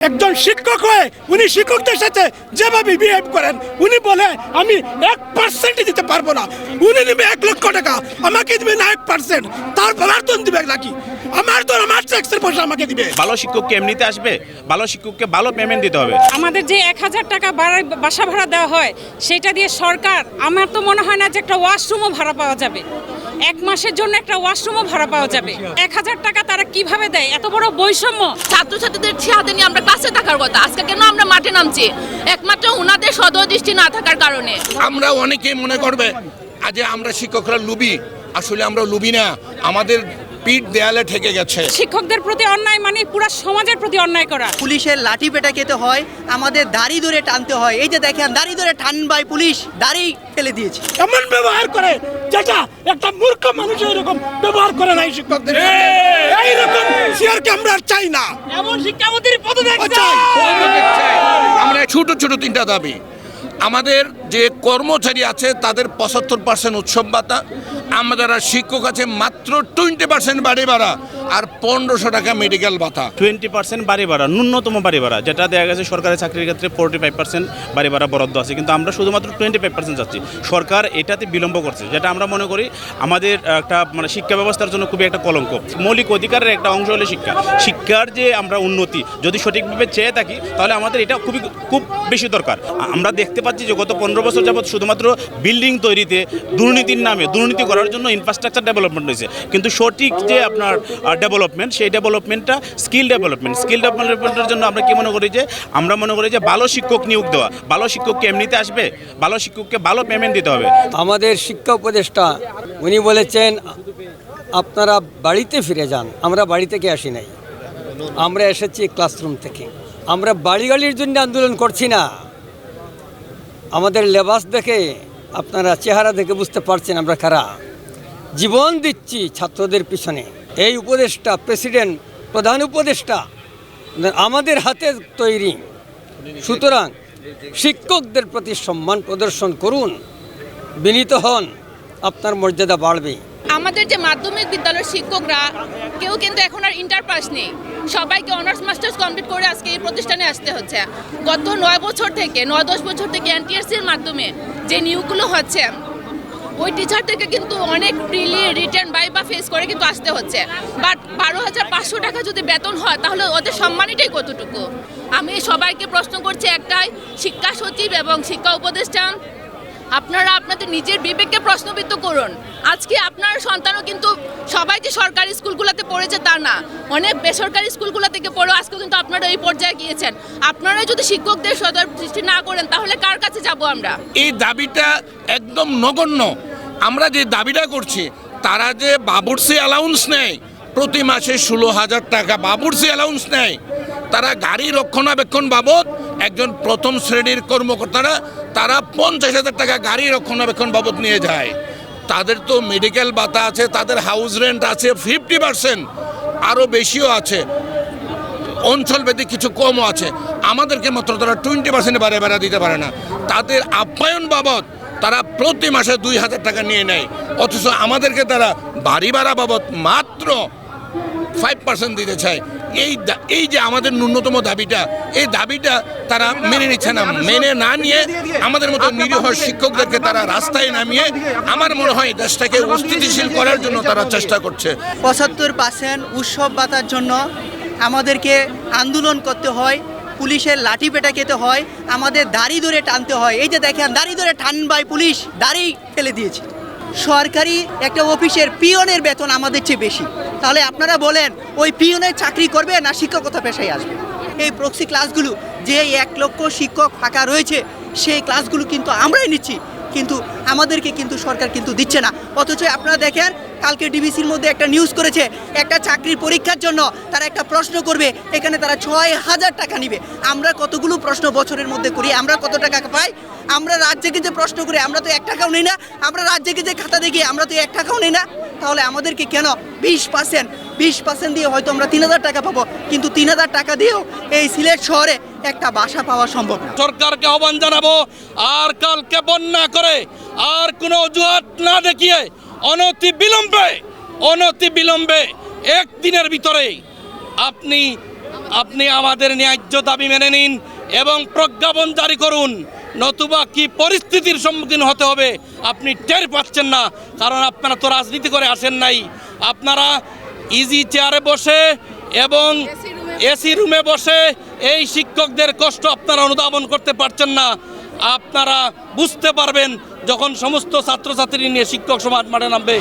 একজন শিক্ষক হয়ে উনি শিক্ষকদের সাথে যেভাবে বিহেভ করেন উনি বলে আমি এক পার্সেন্ট দিতে পারব না। উনি দিবে এক লক্ষ টাকা আমাকে দিবে না এক পার্সেন্ট তার দন দিবে নাকি? আমার তো আমার ট্যাক্সের পয়সা আমাকে দিবে। ভালো শিক্ষককে এমনিতে আসবে? ভালো শিক্ষককে ভালো পেমেন্ট দিতে হবে। আমাদের যে এক হাজার টাকা বাড়া- বাসা ভাড়া দেওয়া হয় সেটা দিয়ে সরকার আমার তো মনে হয় না যে একটা ওয়াশরুমও ভাড়া পাওয়া যাবে। এক মাসের জন্য একটা ওয়াশরুমও ভাড়া পাওয়া যাবে। এক হাজার টাকা তারা কীভাবে দেয়? এত বড় বৈষম্য। ছাত্রছাত্রীদের হাতে নিয়ে আমরা ক্লাসে থাকার কথা। আজকে কেন আমরা মাঠে নামছি? একমাত্র ওনাদের সদয় দৃষ্টি না থাকার কারণে। আমরা অনেকেই মনে করবে আজ আমরা শিক্ষকরা লুবি। আসলে আমরা লুবি না। আমাদের পিঠ দেয়ালে ঠেকে গেছে। শিক্ষকদের প্রতি অন্যায় মানে পুরো সমাজের প্রতি অন্যায় করা। পুলিশের লাঠি পেটা খেতে হয় আমাদের দাড়ি ধরে টানতে হয়। এই যে দেখেন দাড়ি ধরে টান বাই পুলিশ দাড়ি ফেলে দিয়েছে। এমন ব্যবহার করে যেটা একটা মূর্খ মানুষ এরকম ব্যবহার করে নাই শিক্ষকদের। এইরকম সিআরকে আমরা আর চাই না। এমন শিক্ষামন্ত্রীর পদত্যাগ চাই। আমরা ছোট ছোট তিনটা দাবি। আমাদের যে কর্মচারী আছে, তাদের পঁচাত্তর পার্সেন্ট উৎসব ভাতা। আমাদের আর শিক্ষক আছে মাত্র টোয়েন্টি পার্সেন্ট বাড়ি ভাড়া আর পনেরোশো টাকা মেডিকেল ভাতা। টোয়েন্টি পার্সেন্ট বাড়ি ভাড়া, ন্যূনতম বাড়ি ভাড়া, যেটা দেওয়া গেছে সরকারি চাকরির ক্ষেত্রে ফোর্টি ফাইভ পার্সেন্ট বাড়ি ভাড়া বরাদ্দ আছে। কিন্তু আমরা শুধুমাত্র টোয়েন্টি ফাইভ পার্সেন্ট চাচ্ছি সরকার এটাতে বিলম্ব করছে, যেটা আমরা মনে করি আমাদের একটা মানে শিক্ষা ব্যবস্থার জন্য খুবই একটা কলঙ্ক। মৌলিক অধিকারের একটা অংশ হলে শিক্ষা। শিক্ষার যে আমরা উন্নতি, যদি সঠিকভাবে চেয়ে থাকি, তাহলে আমাদের এটা খুবই, খুব বেশি দরকার। আমরা দেখতে পাচ্ছি যে গত পনেরো বছর যাবৎ শুধুমাত্র বিল্ডিং তৈরিতে দুর্নীতির নামে দুর্নীতি করার জন্য ইনফ্রাস্ট্রাকচার ডেভেলপমেন্ট হয়েছে কিন্তু সঠিক যে আপনার ডেভেলপমেন্ট সেই ডেভেলপমেন্টটা স্কিল ডেভেলপমেন্ট স্কিল ডেভেলপমেন্টের জন্য আমরা কি মনে করি যে, আমরা মনে করি যে ভালো শিক্ষক নিয়োগ দেওয়া। ভালো শিক্ষককে এমনিতে আসবে, ভালো শিক্ষককে ভালো পেমেন্ট দিতে হবে। আমাদের শিক্ষা উপদেষ্টা, উনি বলেছেন, আপনারা বাড়িতে ফিরে যান, আমরা বাড়ি থেকে আসি নাই। আমরা এসেছি ক্লাসরুম থেকে। আমরা বাড়ি গাড়ির জন্য আন্দোলন করছি না। আমাদের লেবাস দেখে আপনারা চেহারা দেখে বুঝতে পারছেন আমরা কারা। জীবন দিচ্ছি ছাত্রদের পিছনে। এই উপদেষ্টা, প্রেসিডেন্ট, প্রধান উপদেষ্টা, আমাদের হাতে তৈরি। সুতরাং শিক্ষকদের প্রতি সম্মান প্রদর্শন করুন, বিনীত হন, আপনার মর্যাদা বাড়বে। আমাদের যে মাধ্যমিক বিদ্যালয়ের শিক্ষকরা, কেউ কিন্তু এখন আর ইন্টার পাস নেই। সবাইকে অনার্স মাস্টার্স কমপ্লিট করে আজকে এই প্রতিষ্ঠানে আসতে হচ্ছে। গত নয় বছর থেকে, নয় দশ বছর থেকে এনটিএসসির মাধ্যমে যে নিয়োগগুলো হচ্ছে, ওই টিচার থেকে কিন্তু অনেক প্রিলি রিটার্ন বাই বা ফেস করে কিন্তু আসতে হচ্ছে। বাট বারো হাজার পাঁচশো টাকা যদি বেতন হয়, তাহলে ওদের সম্মানিটাই কতটুকু? আমি সবাইকে প্রশ্ন করছি একটাই, শিক্ষা সচিব এবং শিক্ষা উপদেষ্টা আপনারা আপনাদের নিজের বিবেককে প্রশ্নবিদ্ধ করুন। আজকে আপনার সন্তানও কিন্তু সবাই যে সরকারি স্কুলগুলোতে পড়েছে তা না। অনেক বেসরকারি স্কুলগুলো থেকে পড়েও আজকে কিন্তু আপনারা এই পর্যায়ে গিয়েছেন। আপনারা যদি শিক্ষকদের সদর সৃষ্টি না করেন, তাহলে কার কাছে যাব আমরা? এই দাবিটা একদম নগণ্য। আমরা যে দাবিটা করছি, তারা যে বাবুর্সি অ্যালাউন্স নেয়, প্রতি মাসে ষোলো হাজার টাকা বাবুর্সি অ্যালাউন্স নেয়। তারা গাড়ি রক্ষণাবেক্ষণ বাবদ একজন প্রথম শ্রেণির কর্মকর্তারা তারা পঞ্চাশ হাজার টাকা গাড়ি রক্ষণাবেক্ষণ বাবদ নিয়ে যায়। তাদের তো মেডিকেল ভাতা আছে, তাদের হাউস রেন্ট আছে ফিফটি পার্সেন্ট আরও বেশিও আছে। অঞ্চল ভেদে কিছু কমও আছে। আমাদেরকে মাত্র তারা টোয়েন্টি পার্সেন্ট বাড়ে বেড়া দিতে পারে না। তাদের আপ্যায়ন বাবদ তারা প্রতি মাসে দুই হাজার টাকা নিয়ে নেয়। অথচ আমাদেরকে তারা বাড়ি ভাড়া বাবদ মাত্র ফাইভ পার্সেন্ট দিতে চায়। এই এই যে আমাদের ন্যূনতম দাবিটা, এই দাবিটা তারা মেনে নিচ্ছে না। মেনে না নিয়ে আমাদের মতো নিরীহ শিক্ষকদেরকে তারা রাস্তায় নামিয়ে আমার মনে হয় দেশটাকে অস্থিতিশীল করার জন্য তারা চেষ্টা করছে। পঁচাত্তর পার্সেন্ট উৎসব ভাতার জন্য আমাদেরকে আন্দোলন করতে হয়, পুলিশের লাঠি পেটা খেতে হয়, আমাদের দাড়ি ধরে টানতে হয়। এই যে দেখেন, দাড়ি ধরে টান বাই পুলিশ, দাড়ি ফেলে দিয়েছে। সরকারি একটা অফিসের পিয়নের বেতন আমাদের চেয়ে বেশি। তাহলে আপনারা বলেন, ওই পিয়নের চাকরি করবে না শিক্ষকতা পেশায় আসবে? এই প্রক্সি ক্লাসগুলো যে এক লক্ষ শিক্ষক ফাঁকা রয়েছে, সেই ক্লাসগুলো কিন্তু আমরাই নিচ্ছি। কিন্তু আমাদেরকে কিন্তু সরকার কিন্তু দিচ্ছে না। অথচ আপনারা দেখেন, কালকে ডিবিসির মধ্যে একটা নিউজ করেছে, একটা চাকরির পরীক্ষার জন্য তারা একটা প্রশ্ন করবে, এখানে তারা ছয় হাজার টাকা নিবে। আমরা কতগুলো প্রশ্ন বছরের মধ্যে করি, আমরা কত টাকা পাই? আমরা রাজ্যকে যে প্রশ্ন করি, আমরা তো এক টাকাও নেই না। আমরা রাজ্যকে যে খাতা দেখি, আমরা তো এক টাকাও নেই না। তাহলে আমাদেরকে কেন বিশ পার্সেন্ট বিশ পার্সেন্ট দিয়ে হয়তো আমরা তিন হাজার টাকা পাবো। কিন্তু তিন হাজার টাকা দিয়েও এই সিলেট শহরে একটা বাসা পাওয়া সম্ভব না। সরকারকে আহ্বান জানাব, আর কালকে বন্যা করে, আর কোনো অজুহাত না দেখিয়ে অনতি বিলম্বে অনতি বিলম্বে একদিনের ভিতরে আপনি আপনি আমাদের ন্যায্য দাবি মেনে নিন এবং প্রজ্ঞাপন জারি করুন। নতুবা কি পরিস্থিতির সম্মুখীন হতে হবে আপনি টের পাচ্ছেন না, কারণ আপনারা তো রাজনীতি করে আসেন নাই। আপনারা ইজি চেয়ারে বসে এবং এসি রুমে বসে। এই শিক্ষকদের কষ্ট আপনারা অনুধাবন করতে পারছেন না। আপনারা বুঝতে পারবেন যখন সমস্ত ছাত্রছাত্রী নিয়ে শিক্ষক সমাজ মাঠে নামবে।